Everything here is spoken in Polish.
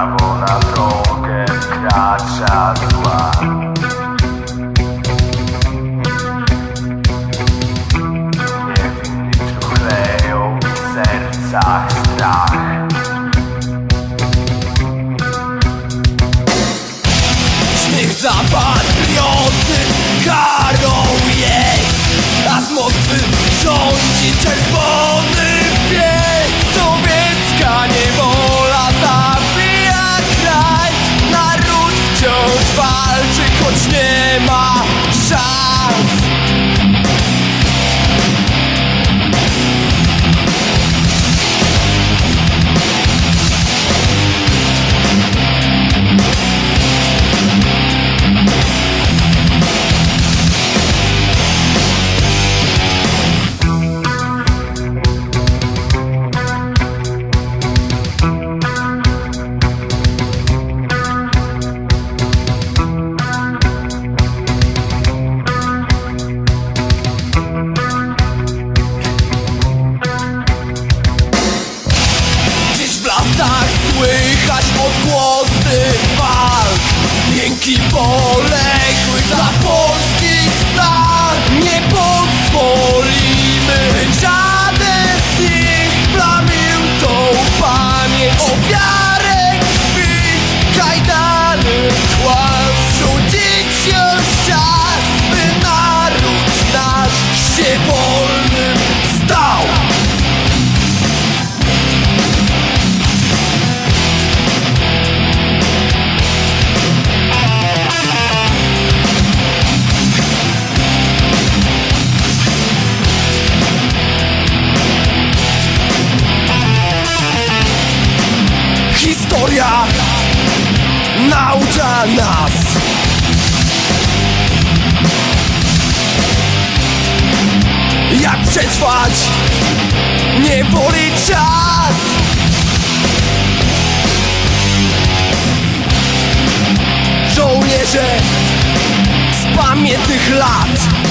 prawo na drogę wkracza zła Niewinni truchleją w sercach strach. Śmiech zapatrioty karą jest. A z Moskwy rządzi czerwony. Nie ma szans W lasach słychać odgłosy walk Jęki poległych Historia naucza nas. Jak przetrwać? Niewoli czas. Żołnierze z pamiętnych lat